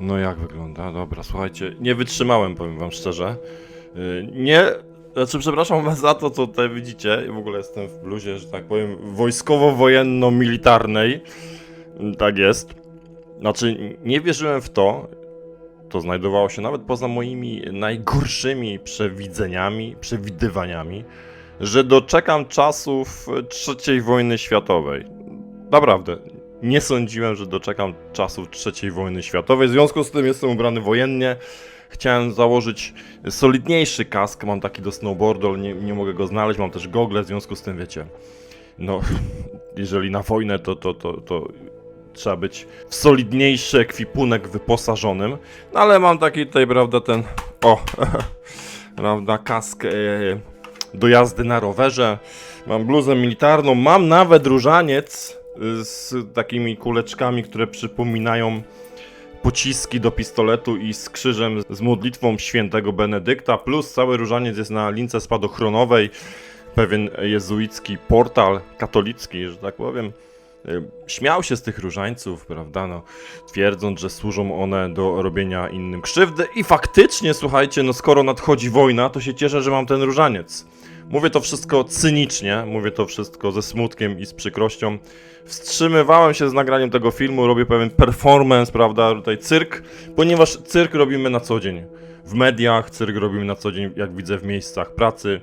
No jak wygląda? Dobra, słuchajcie, nie wytrzymałem, powiem wam szczerze. Yy, Nie, znaczy przepraszam was za to, co tutaj widzicie. W ogóle jestem w bluzie, że tak powiem, wojskowo-wojenno-militarnej. Tak jest. Znaczy, nie wierzyłem w to, to znajdowało się nawet poza moimi najgorszymi przewidzeniami, przewidywaniami, że doczekam czasów III wojny światowej. Naprawdę, nie sądziłem, że doczekam czasów III wojny światowej. W związku z tym jestem ubrany wojennie. Chciałem założyć solidniejszy kask. Mam taki do snowboardu, ale nie, nie mogę go znaleźć. Mam też gogle, w związku z tym wiecie. No, jeżeli na wojnę, to, to, to, to trzeba być w solidniejszy ekwipunek wyposażonym. No ale mam taki tutaj, prawda, ten. O, prawda, kask e, do jazdy na rowerze. Mam bluzę militarną, mam nawet różaniec y, z takimi kuleczkami, które przypominają pociski do pistoletu i z krzyżem z modlitwą świętego Benedykta, plus cały różaniec jest na lince spadochronowej, pewien jezuicki portal katolicki, że tak powiem. Y, Śmiał się z tych różańców, prawda, no, twierdząc, że służą one do robienia innym krzywdy i faktycznie, słuchajcie, no skoro nadchodzi wojna, to się cieszę, że mam ten różaniec. Mówię to wszystko cynicznie, mówię to wszystko ze smutkiem i z przykrością. Wstrzymywałem się z nagraniem tego filmu, robię pewien performance, prawda, tutaj cyrk, ponieważ cyrk robimy na co dzień. W mediach, cyrk robimy na co dzień, jak widzę, w miejscach pracy,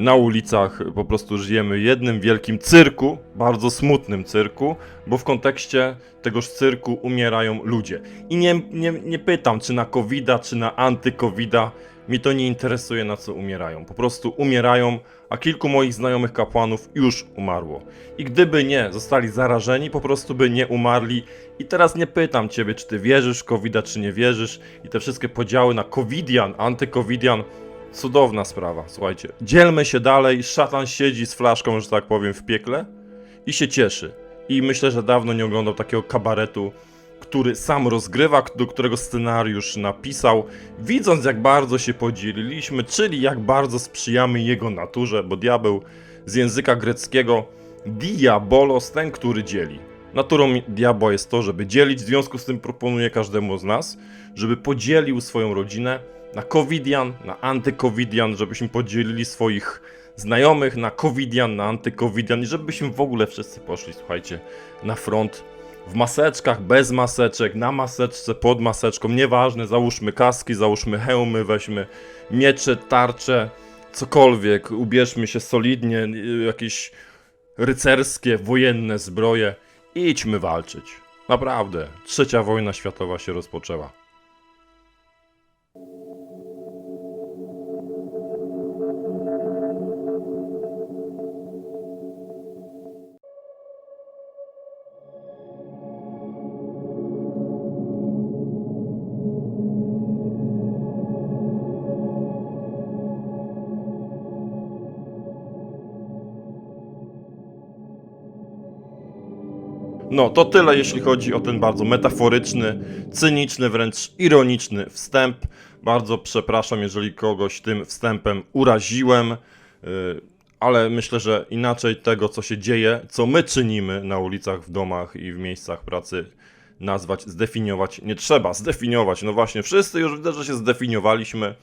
na ulicach, po prostu żyjemy jednym wielkim cyrku, bardzo smutnym cyrku, bo w kontekście tegoż cyrku umierają ludzie. I nie, nie, nie pytam, czy na covid czy na anty-COVID-a, mi to nie interesuje, na co umierają. Po prostu umierają, a kilku moich znajomych kapłanów już umarło. I gdyby nie zostali zarażeni, po prostu by nie umarli. I teraz nie pytam ciebie, czy ty wierzysz w covid czy nie wierzysz. I te wszystkie podziały na covidian, antycovidian. Cudowna sprawa, słuchajcie. Dzielmy się dalej, szatan siedzi z flaszką, że tak powiem, w piekle i się cieszy. I myślę, że dawno nie oglądał takiego kabaretu, który sam rozgrywa, do którego scenariusz napisał, widząc jak bardzo się podzieliliśmy, czyli jak bardzo sprzyjamy jego naturze, bo diabeł z języka greckiego diabolos, ten, który dzieli. Naturą diabła jest to, żeby dzielić, w związku z tym proponuję każdemu z nas, żeby podzielił swoją rodzinę na covidian, na antycovidian, żebyśmy podzielili swoich znajomych na covidian, na antycovidian i żebyśmy w ogóle wszyscy poszli, słuchajcie, na front w maseczkach, bez maseczek, na maseczce, pod maseczką, nieważne, załóżmy kaski, załóżmy hełmy, weźmy miecze, tarcze, cokolwiek, ubierzmy się solidnie, y, jakieś rycerskie, wojenne zbroje i idźmy walczyć. Naprawdę, trzecia wojna światowa się rozpoczęła. No, to tyle jeśli chodzi o ten bardzo metaforyczny, cyniczny, wręcz ironiczny wstęp. Bardzo przepraszam, jeżeli kogoś tym wstępem uraziłem, yy, ale myślę, że inaczej tego, co się dzieje, co my czynimy na ulicach, w domach i w miejscach pracy, nazwać, zdefiniować nie trzeba. Zdefiniować, no właśnie, wszyscy już widzę, że się zdefiniowaliśmy.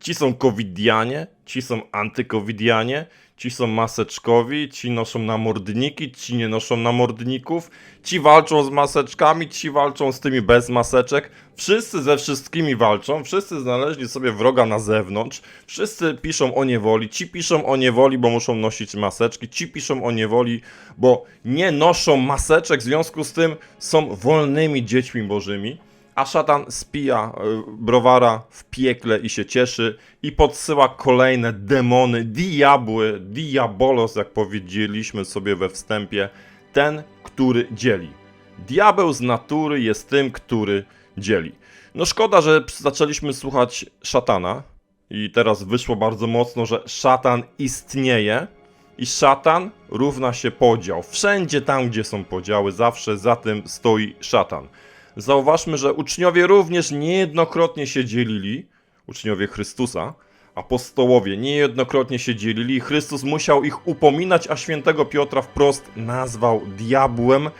Ci są covidianie, ci są antycovidianie, ci są maseczkowi, ci noszą namordniki, ci nie noszą namordników, ci walczą z maseczkami, ci walczą z tymi bez maseczek. Wszyscy ze wszystkimi walczą, wszyscy znaleźli sobie wroga na zewnątrz, wszyscy piszą o niewoli, ci piszą o niewoli, bo muszą nosić maseczki, ci piszą o niewoli, bo nie noszą maseczek, w związku z tym są wolnymi dziećmi bożymi a szatan spija y, browara w piekle i się cieszy i podsyła kolejne demony, diabły, diabolos, jak powiedzieliśmy sobie we wstępie, ten, który dzieli. Diabeł z natury jest tym, który dzieli. No szkoda, że zaczęliśmy słuchać szatana i teraz wyszło bardzo mocno, że szatan istnieje i szatan równa się podział. Wszędzie tam, gdzie są podziały, zawsze za tym stoi szatan. Zauważmy, że uczniowie również niejednokrotnie się dzielili, uczniowie Chrystusa, apostołowie niejednokrotnie się dzielili Chrystus musiał ich upominać, a świętego Piotra wprost nazwał diabłem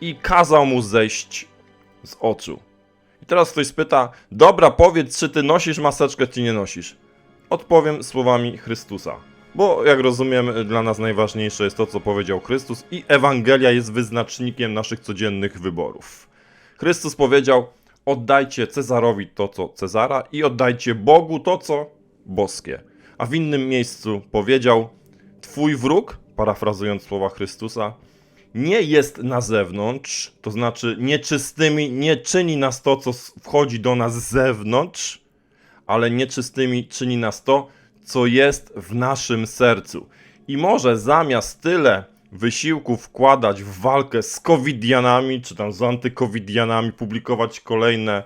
i kazał mu zejść z oczu. I teraz ktoś spyta, dobra, powiedz, czy ty nosisz maseczkę, czy nie nosisz? Odpowiem słowami Chrystusa. Bo jak rozumiem, dla nas najważniejsze jest to, co powiedział Chrystus, i Ewangelia jest wyznacznikiem naszych codziennych wyborów. Chrystus powiedział: Oddajcie Cezarowi to, co Cezara, i oddajcie Bogu to, co boskie. A w innym miejscu powiedział: Twój wróg, parafrazując słowa Chrystusa, nie jest na zewnątrz, to znaczy nieczystymi nie czyni nas to, co wchodzi do nas z zewnątrz, ale nieczystymi czyni nas to, co jest w naszym sercu. I może zamiast tyle wysiłku wkładać w walkę z covidianami, czy tam z antycovidianami, publikować kolejne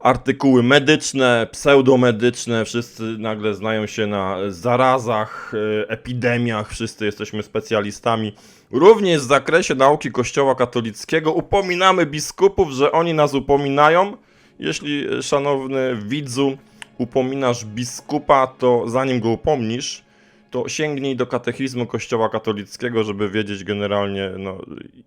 artykuły medyczne, pseudomedyczne, wszyscy nagle znają się na zarazach, e, epidemiach, wszyscy jesteśmy specjalistami. Również w zakresie nauki Kościoła katolickiego upominamy biskupów, że oni nas upominają. Jeśli, e, szanowny widzu, upominasz biskupa, to zanim go upomnisz, to sięgnij do katechizmu Kościoła katolickiego, żeby wiedzieć generalnie, no,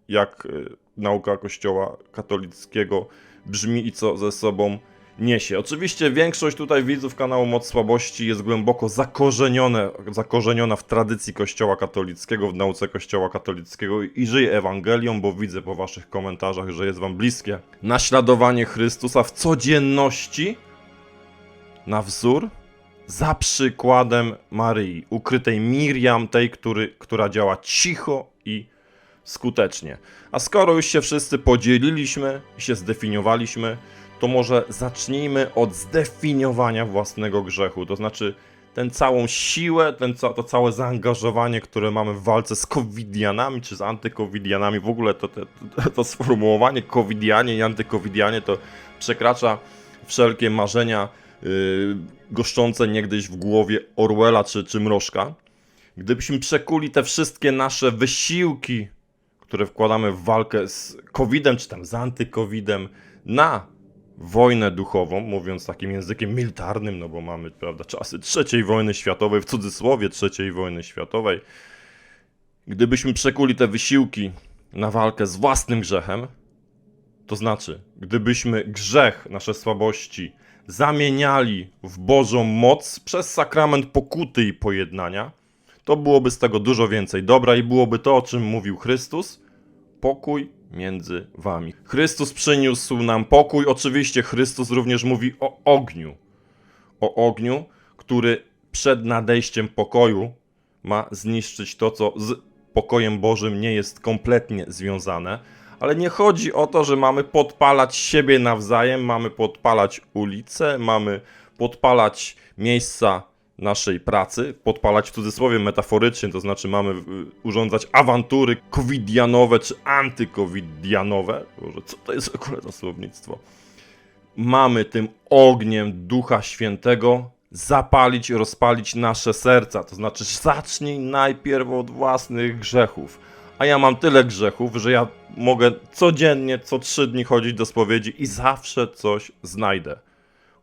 jak y, nauka Kościoła katolickiego brzmi i co ze sobą niesie. Oczywiście większość tutaj widzów kanału Moc Słabości jest głęboko zakorzenione, zakorzeniona w tradycji Kościoła katolickiego, w nauce Kościoła katolickiego i żyje Ewangelią, bo widzę po waszych komentarzach, że jest wam bliskie naśladowanie Chrystusa w codzienności na wzór za przykładem Maryi, ukrytej Miriam, tej, który, która działa cicho i skutecznie. A skoro już się wszyscy podzieliliśmy i się zdefiniowaliśmy, to może zacznijmy od zdefiniowania własnego grzechu. To znaczy, tę całą siłę, ten, ca- to całe zaangażowanie, które mamy w walce z covidianami czy z antycovidianami, w ogóle to, to, to, to sformułowanie covidianie i antycovidianie to przekracza wszelkie marzenia goszczące niegdyś w głowie Orwella czy, czy Mrożka. Gdybyśmy przekuli te wszystkie nasze wysiłki, które wkładamy w walkę z COVID-em czy tam z antycovidem na wojnę duchową, mówiąc takim językiem militarnym, no bo mamy, prawda, czasy trzeciej wojny światowej, w cudzysłowie trzeciej wojny światowej. Gdybyśmy przekuli te wysiłki na walkę z własnym grzechem, to znaczy, gdybyśmy grzech, nasze słabości zamieniali w Bożą moc przez sakrament pokuty i pojednania, to byłoby z tego dużo więcej dobra i byłoby to, o czym mówił Chrystus, pokój między wami. Chrystus przyniósł nam pokój, oczywiście Chrystus również mówi o ogniu. O ogniu, który przed nadejściem pokoju ma zniszczyć to, co z pokojem Bożym nie jest kompletnie związane. Ale nie chodzi o to, że mamy podpalać siebie nawzajem, mamy podpalać ulice, mamy podpalać miejsca naszej pracy, podpalać w cudzysłowie metaforycznie, to znaczy mamy y, urządzać awantury covidianowe czy antycovidianowe. Boże, co to jest ogóle za słownictwo? Mamy tym ogniem Ducha Świętego zapalić, rozpalić nasze serca. To znaczy, zacznij najpierw od własnych grzechów. A ja mam tyle grzechów, że ja mogę codziennie, co trzy dni chodzić do spowiedzi i zawsze coś znajdę.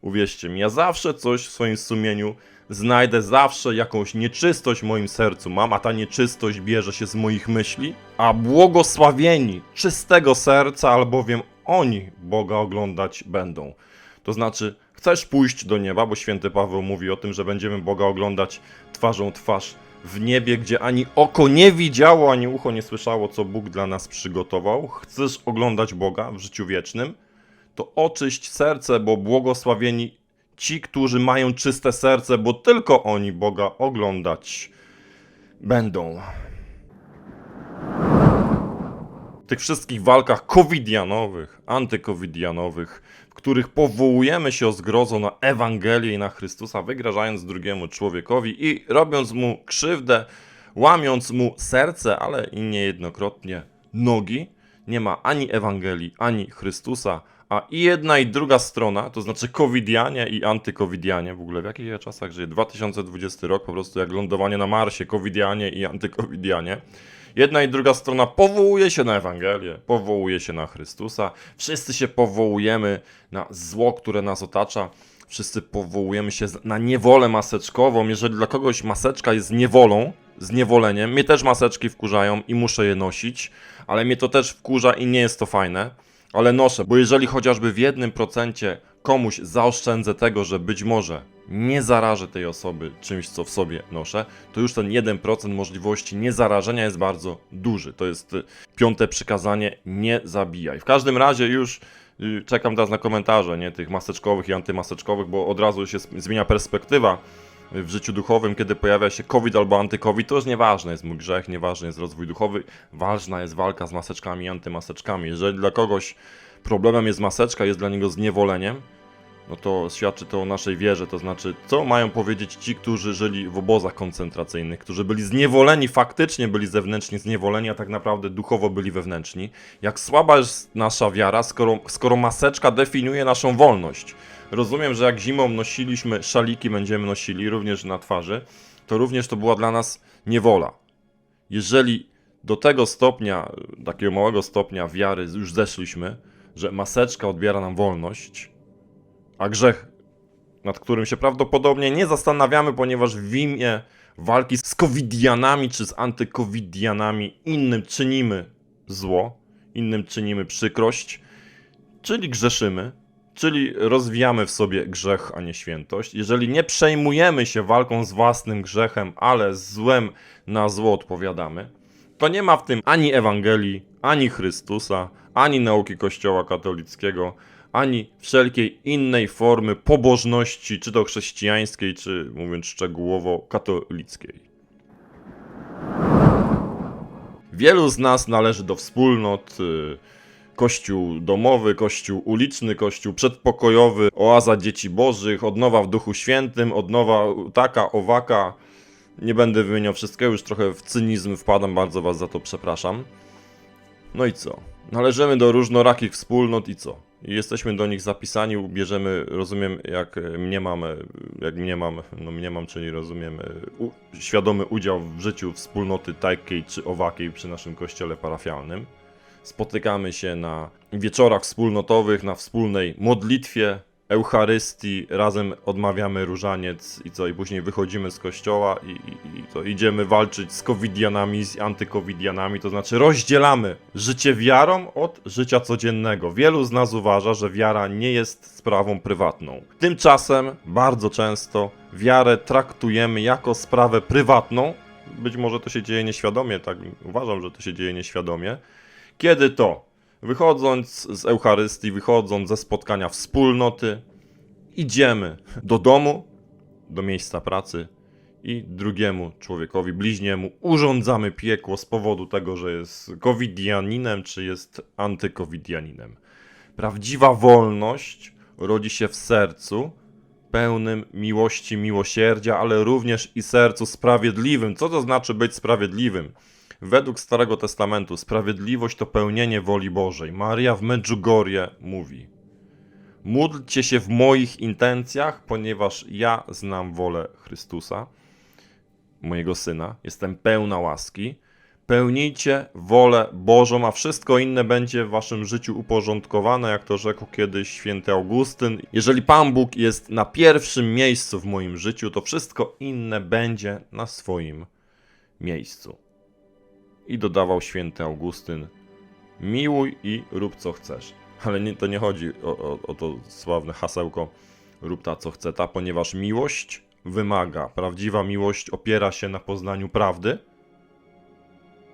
Uwierzcie mi, ja zawsze coś w swoim sumieniu znajdę, zawsze jakąś nieczystość w moim sercu mam, a ta nieczystość bierze się z moich myśli. A błogosławieni czystego serca, albowiem oni Boga oglądać będą. To znaczy, chcesz pójść do nieba, bo święty Paweł mówi o tym, że będziemy Boga oglądać twarzą twarz w niebie, gdzie ani oko nie widziało, ani ucho nie słyszało, co Bóg dla nas przygotował. Chcesz oglądać Boga w życiu wiecznym? To oczyść serce, bo błogosławieni ci, którzy mają czyste serce, bo tylko oni Boga oglądać będą. W tych wszystkich walkach covidianowych, antycovidianowych, w których powołujemy się o zgrozo na Ewangelię i na Chrystusa, wygrażając drugiemu człowiekowi i robiąc mu krzywdę, łamiąc mu serce, ale i niejednokrotnie nogi, nie ma ani Ewangelii, ani Chrystusa, a i jedna i druga strona, to znaczy covidianie i antycovidianie, w ogóle w jakich ja czasach żyję, 2020 rok, po prostu jak lądowanie na Marsie, covidianie i antycovidianie, Jedna i druga strona powołuje się na Ewangelię, powołuje się na Chrystusa. Wszyscy się powołujemy na zło, które nas otacza. Wszyscy powołujemy się na niewolę maseczkową. Jeżeli dla kogoś maseczka jest niewolą, zniewoleniem, mnie też maseczki wkurzają i muszę je nosić, ale mnie to też wkurza i nie jest to fajne. Ale noszę, bo jeżeli chociażby w jednym procencie komuś zaoszczędzę tego, że być może nie zarażę tej osoby czymś, co w sobie noszę, to już ten 1% możliwości niezarażenia jest bardzo duży. To jest y, piąte przykazanie, nie zabijaj. W każdym razie już y, czekam teraz na komentarze, nie, tych maseczkowych i antymaseczkowych, bo od razu się zmienia perspektywa w życiu duchowym, kiedy pojawia się COVID albo anty-COVID, to już nieważne jest mój grzech, nieważny jest rozwój duchowy, ważna jest walka z maseczkami i antymaseczkami. Jeżeli dla kogoś problemem jest maseczka, jest dla niego zniewoleniem, no to świadczy to o naszej wierze, to znaczy, co mają powiedzieć ci, którzy żyli w obozach koncentracyjnych, którzy byli zniewoleni, faktycznie byli zewnętrznie zniewoleni, a tak naprawdę duchowo byli wewnętrzni. Jak słaba jest nasza wiara, skoro, skoro maseczka definiuje naszą wolność. Rozumiem, że jak zimą nosiliśmy szaliki, będziemy nosili również na twarzy, to również to była dla nas niewola. Jeżeli do tego stopnia, takiego małego stopnia wiary już zeszliśmy, że maseczka odbiera nam wolność, a grzech, nad którym się prawdopodobnie nie zastanawiamy, ponieważ w imię walki z covidianami czy z antycovidianami innym czynimy zło, innym czynimy przykrość, czyli grzeszymy, czyli rozwijamy w sobie grzech, a nie świętość. Jeżeli nie przejmujemy się walką z własnym grzechem, ale złem na zło odpowiadamy, to nie ma w tym ani Ewangelii, ani Chrystusa, ani nauki Kościoła katolickiego, ani wszelkiej innej formy pobożności, czy to chrześcijańskiej, czy mówiąc szczegółowo katolickiej. Wielu z nas należy do wspólnot. y, Kościół domowy, kościół uliczny, kościół przedpokojowy, oaza dzieci bożych, odnowa w Duchu Świętym, odnowa taka, owaka. Nie będę wymieniał wszystkiego, już trochę w cynizm wpadam, bardzo was za to przepraszam. No i co? Należymy do różnorakich wspólnot i co? Jesteśmy do nich zapisani, bierzemy, rozumiem, jak e, mniemam, e, jak mniemam, no mniemam, czyli rozumiem, e, u, świadomy udział w życiu wspólnoty takiej czy owakiej przy naszym kościele parafialnym. Spotykamy się na wieczorach wspólnotowych, na wspólnej modlitwie, Eucharystii, razem odmawiamy różaniec i co, i później wychodzimy z kościoła i, i, i idziemy walczyć z covidianami, z antycovidianami, to znaczy rozdzielamy życie wiarą od życia codziennego. Wielu z nas uważa, że wiara nie jest sprawą prywatną. Tymczasem bardzo często wiarę traktujemy jako sprawę prywatną. Być może to się dzieje nieświadomie, tak uważam, że to się dzieje nieświadomie. Kiedy to? Wychodząc z Eucharystii, wychodząc ze spotkania wspólnoty, idziemy do domu, do miejsca pracy i drugiemu człowiekowi, bliźniemu, urządzamy piekło z powodu tego, że jest covidianinem czy jest antycovidianinem. Prawdziwa wolność rodzi się w sercu pełnym miłości, miłosierdzia, ale również i sercu sprawiedliwym. Co to znaczy być sprawiedliwym? Według Starego Testamentu sprawiedliwość to pełnienie woli Bożej. Maria w Medjugorje mówi: Módlcie się w moich intencjach, ponieważ ja znam wolę Chrystusa, mojego syna, jestem pełna łaski. Pełnijcie wolę Bożą, a wszystko inne będzie w waszym życiu uporządkowane, jak to rzekł kiedyś święty Augustyn. Jeżeli Pan Bóg jest na pierwszym miejscu w moim życiu, to wszystko inne będzie na swoim miejscu. I dodawał święty Augustyn: Miłuj i rób co chcesz. Ale nie, to nie chodzi o, o, o to sławne hasełko rób ta co chce ta, ponieważ miłość wymaga, prawdziwa miłość opiera się na poznaniu prawdy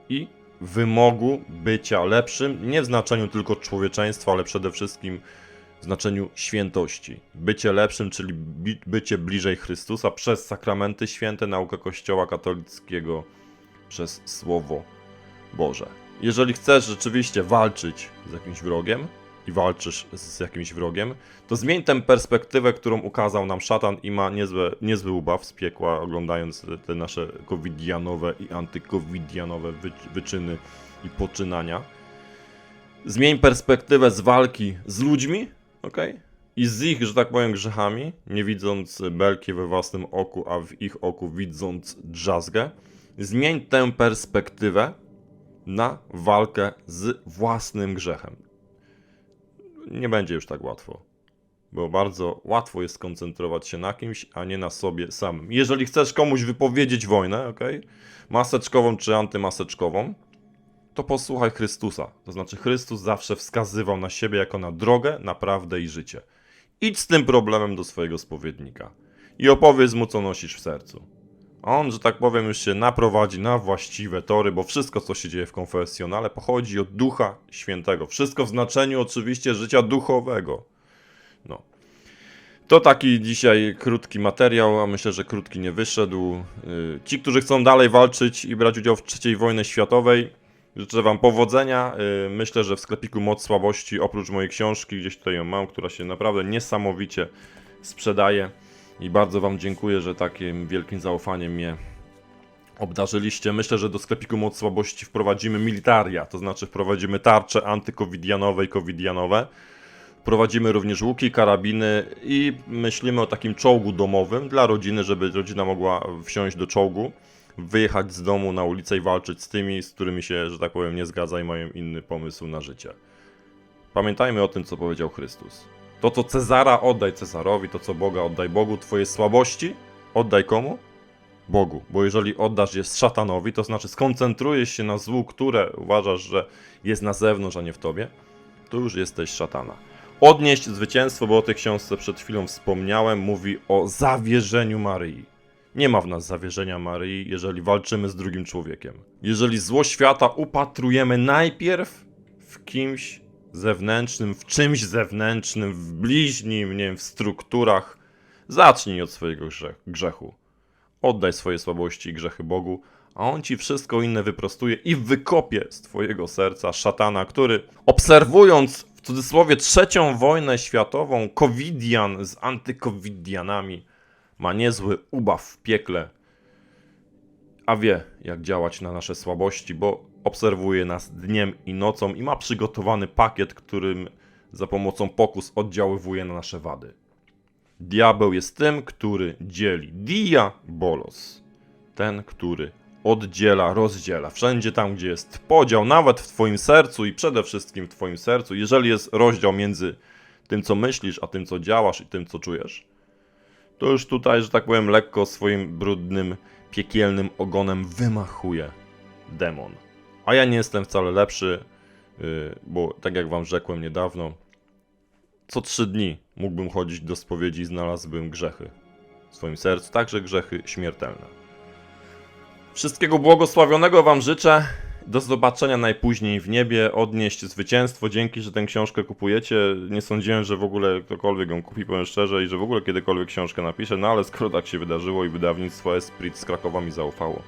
i wymogu bycia lepszym, nie w znaczeniu tylko człowieczeństwa, ale przede wszystkim w znaczeniu świętości. Bycie lepszym, czyli bycie bliżej Chrystusa przez sakramenty święte, naukę Kościoła katolickiego, przez Słowo Boże. Jeżeli chcesz rzeczywiście walczyć z jakimś wrogiem i walczysz z jakimś wrogiem, to zmień tę perspektywę, którą ukazał nam szatan i ma niezłe, niezły ubaw z piekła, oglądając te nasze covidianowe i antycovidianowe wy, wyczyny i poczynania. Zmień perspektywę z walki z ludźmi, ok? I z ich, że tak powiem, grzechami, nie widząc belki we własnym oku, a w ich oku widząc drzazgę. Zmień tę perspektywę na walkę z własnym grzechem. Nie będzie już tak łatwo, bo bardzo łatwo jest skoncentrować się na kimś, a nie na sobie samym. Jeżeli chcesz komuś wypowiedzieć wojnę, ok, maseczkową czy antymaseczkową, to posłuchaj Chrystusa. To znaczy, Chrystus zawsze wskazywał na siebie jako na drogę, na prawdę i życie. Idź z tym problemem do swojego spowiednika i opowiedz mu, co nosisz w sercu. On, że tak powiem, już się naprowadzi na właściwe tory, bo wszystko, co się dzieje w konfesjonale, pochodzi od Ducha Świętego. Wszystko w znaczeniu oczywiście życia duchowego. No. To taki dzisiaj krótki materiał, a myślę, że krótki nie wyszedł. Yy, Ci, którzy chcą dalej walczyć i brać udział w III wojnie światowej, życzę Wam powodzenia. Yy, Myślę, że w sklepiku Moc Słabości, oprócz mojej książki, gdzieś tutaj ją mam, która się naprawdę niesamowicie sprzedaje. I bardzo Wam dziękuję, że takim wielkim zaufaniem mnie obdarzyliście. Myślę, że do sklepiku Moc Słabości wprowadzimy militaria, to znaczy wprowadzimy tarcze antykowidianowe i covidianowe. Prowadzimy również łuki, karabiny i myślimy o takim czołgu domowym dla rodziny, żeby rodzina mogła wsiąść do czołgu, wyjechać z domu na ulicę i walczyć z tymi, z którymi się, że tak powiem, nie zgadza i mają inny pomysł na życie. Pamiętajmy o tym, co powiedział Chrystus. To, co Cezara oddaj Cezarowi, to, co Boga oddaj Bogu, twoje słabości oddaj komu? Bogu. Bo jeżeli oddasz je szatanowi, to znaczy skoncentrujesz się na złu, które uważasz, że jest na zewnątrz, a nie w tobie, to już jesteś szatana. Odnieść zwycięstwo, bo o tej książce przed chwilą wspomniałem, mówi o zawierzeniu Maryi. Nie ma w nas zawierzenia Maryi, jeżeli walczymy z drugim człowiekiem. Jeżeli zło świata upatrujemy najpierw w kimś zewnętrznym, w czymś zewnętrznym, w bliźnim, nie wiem, w strukturach, zacznij od swojego grze- grzechu. Oddaj swoje słabości i grzechy Bogu, a On ci wszystko inne wyprostuje i wykopie z twojego serca szatana, który obserwując w cudzysłowie trzecią wojnę światową, covidian z antykowidianami, ma niezły ubaw w piekle, a wie jak działać na nasze słabości, bo obserwuje nas dniem i nocą i ma przygotowany pakiet, którym za pomocą pokus oddziaływuje na nasze wady. Diabeł jest tym, który dzieli. Diabolos. Ten, który oddziela, rozdziela. Wszędzie tam, gdzie jest podział, nawet w Twoim sercu i przede wszystkim w Twoim sercu, jeżeli jest rozdział między tym, co myślisz, a tym, co działasz i tym, co czujesz, to już tutaj, że tak powiem, lekko swoim brudnym, piekielnym ogonem wymachuje demon. A ja nie jestem wcale lepszy, yy, bo tak jak Wam rzekłem niedawno, co trzy dni mógłbym chodzić do spowiedzi i znalazłbym grzechy w swoim sercu, także grzechy śmiertelne. Wszystkiego błogosławionego Wam życzę. Do zobaczenia najpóźniej w niebie. Odnieść zwycięstwo. Dzięki, że tę książkę kupujecie. Nie sądziłem, że w ogóle ktokolwiek ją kupi, powiem szczerze, i że w ogóle kiedykolwiek książkę napiszę. No ale skoro tak się wydarzyło i wydawnictwo Esprit z Krakowa mi zaufało,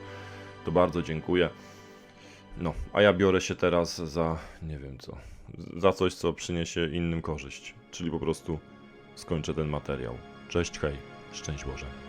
to bardzo dziękuję. No, a ja biorę się teraz za nie wiem co. Za coś, co przyniesie innym korzyść. Czyli po prostu skończę ten materiał. Cześć, hej, szczęść Boże.